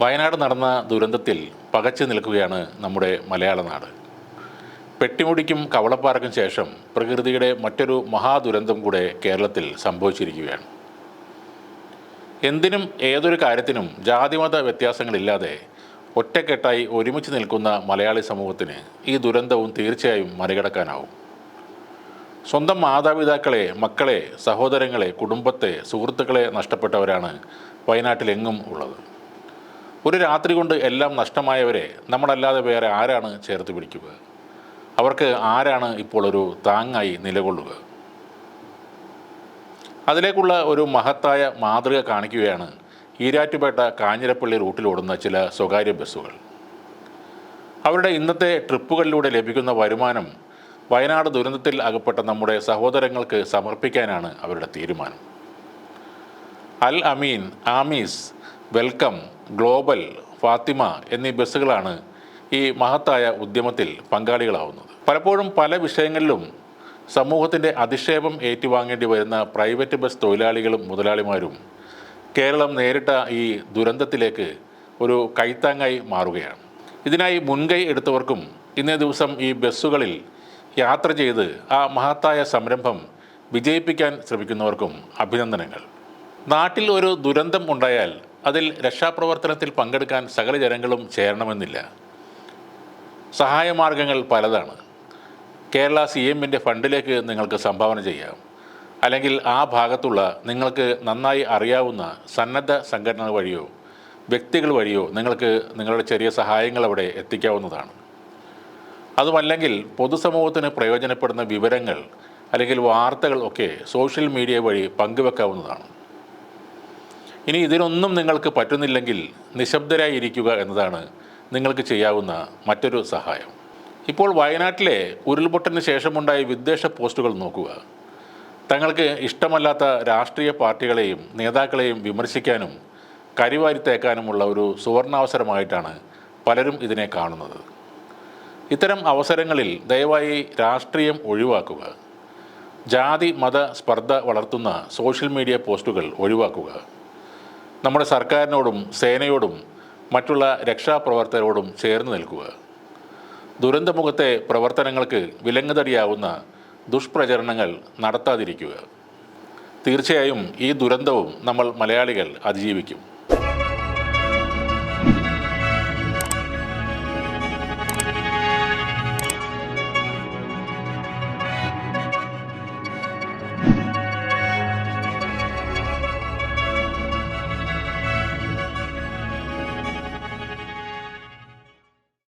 വയനാട് നടന്ന ദുരന്തത്തിൽ പകച്ചു നിൽക്കുകയാണ് നമ്മുടെ മലയാള നാട്. പെട്ടിമുടിക്കും കവളപ്പാറയ്ക്കും ശേഷം പ്രകൃതിയുടെ മറ്റൊരു മഹാദുരന്തം കൂടെ കേരളത്തിൽ സംഭവിച്ചിരിക്കുകയാണ്. എന്തിനും ഏതൊരു കാര്യത്തിനും ജാതിമത വ്യത്യാസങ്ങളില്ലാതെ ഒറ്റക്കെട്ടായി ഒരുമിച്ച് നിൽക്കുന്ന മലയാളി സമൂഹത്തിന് ഈ ദുരന്തവും തീർച്ചയായും മറികടക്കാനാവും. സ്വന്തം മാതാപിതാക്കളെ മക്കളെ സഹോദരങ്ങളെ കുടുംബത്തെ സുഹൃത്തുക്കളെ നഷ്ടപ്പെട്ടവരാണ് വയനാട്ടിലെങ്ങും ഉള്ളത്. ഒരു രാത്രി കൊണ്ട് എല്ലാം നഷ്ടമായവരെ നമ്മളല്ലാതെ വേറെ ആരാണ് ചേർത്ത് പിടിക്കുക? അവർക്ക് ആരാണ് ഇപ്പോൾ ഒരു താങ്ങായി നിലകൊള്ളുക? അതിലേക്കുള്ള ഒരു മഹത്തായ മാതൃക കാണിക്കുകയാണ് ഈരാറ്റുപേട്ട കാഞ്ഞിരപ്പള്ളി റൂട്ടിലോടുന്ന ചില സ്വകാര്യ ബസ്സുകൾ. അവരുടെ ഇന്നത്തെ ട്രിപ്പുകളിലൂടെ ലഭിക്കുന്ന വരുമാനം വയനാട് ദുരന്തത്തിൽ അകപ്പെട്ട നമ്മുടെ സഹോദരങ്ങൾക്ക് സമർപ്പിക്കാനാണ് അവരുടെ തീരുമാനം. അൽ അമീൻ ആമീസ് വെൽക്കം ഗ്ലോബൽ ഫാത്തിമ എന്നീ ബസ്സുകളാണ് ഈ മഹത്തായ ഉദ്യമത്തിൽ പങ്കാളികളാവുന്നത്. പലപ്പോഴും പല വിഷയങ്ങളിലും സമൂഹത്തിന്റെ അധിക്ഷേപം ഏറ്റുവാങ്ങേണ്ടി വരുന്ന പ്രൈവറ്റ് ബസ് തൊഴിലാളികളും മുതലാളിമാരും കേരളം നേരിട്ട ഈ ദുരന്തത്തിലേക്ക് ഒരു കൈത്താങ്ങായി മാറുകയാണ്. ഇതിനായി മുൻകൈ എടുത്തവർക്കും ഇന്നേ ദിവസം ഈ ബസ്സുകളിൽ യാത്ര ചെയ്ത് ആ മഹത്തായ സംരംഭം വിജയിപ്പിക്കാൻ ശ്രമിക്കുന്നവർക്കും അഭിനന്ദനങ്ങൾ. നാട്ടിൽ ഒരു ദുരന്തം ഉണ്ടായാൽ അതിൽ രക്ഷാപ്രവർത്തനത്തിൽ പങ്കെടുക്കാൻ സകല ജനങ്ങളും ചേരണമെന്നില്ല. സഹായമാർഗങ്ങൾ പലതാണ്. കേരള സി എമ്മിന്റെ ഫണ്ടിലേക്ക് നിങ്ങൾക്ക് സംഭാവന ചെയ്യാം. അല്ലെങ്കിൽ ആ ഭാഗത്തുള്ള നിങ്ങൾക്ക് നന്നായി അറിയാവുന്ന സന്നദ്ധ സംഘടന വഴിയോ വ്യക്തികൾ വഴിയോ നിങ്ങൾക്ക് നിങ്ങളുടെ ചെറിയ സഹായങ്ങൾ അവിടെ എത്തിക്കാവുന്നതാണ്. അതുമല്ലെങ്കിൽ പൊതുസമൂഹത്തിന് പ്രയോജനപ്പെടുന്ന വിവരങ്ങൾ അല്ലെങ്കിൽ വാർത്തകൾ ഒക്കെ സോഷ്യൽ മീഡിയ വഴി പങ്കുവെക്കാവുന്നതാണ്. ഇനി ഇതിനൊന്നും നിങ്ങൾക്ക് പറ്റുന്നില്ലെങ്കിൽ നിശബ്ദരായി ഇരിക്കുക എന്നതാണ് നിങ്ങൾക്ക് ചെയ്യാവുന്ന മറ്റൊരു സഹായം. ഇപ്പോൾ വയനാട്ടിലെ ഉരുൾപൊട്ടലിന് ശേഷമുണ്ടായ വിദ്വേഷ പോസ്റ്റുകൾ നോക്കുക. തങ്ങൾക്ക് ഇഷ്ടമല്ലാത്ത രാഷ്ട്രീയ പാർട്ടികളെയും നേതാക്കളെയും വിമർശിക്കാനും കരിവാരിത്തേക്കാനുമുള്ള ഒരു സുവർണാവസരമായിട്ടാണ് പലരും ഇതിനെ കാണുന്നത്. ഇത്തരം അവസരങ്ങളിൽ ദയവായി രാഷ്ട്രീയം ഒഴിവാക്കുക. ജാതി മത സ്പർദ്ധ വളർത്തുന്ന സോഷ്യൽ മീഡിയ പോസ്റ്റുകൾ ഒഴിവാക്കുക. നമ്മുടെ സർക്കാരിനോടും സേനയോടും മറ്റുള്ള രക്ഷാപ്രവർത്തകരോടും ചേർന്ന് നിൽക്കുക. ദുരന്തമുഖത്തെ പ്രവർത്തനങ്ങൾക്ക് വിലങ്ങുതടിയാവുന്ന ദുഷ്പ്രചരണങ്ങൾ നടത്താതിരിക്കുക. തീർച്ചയായും ഈ ദുരന്തവും നമ്മൾ മലയാളികൾ അതിജീവിക്കും.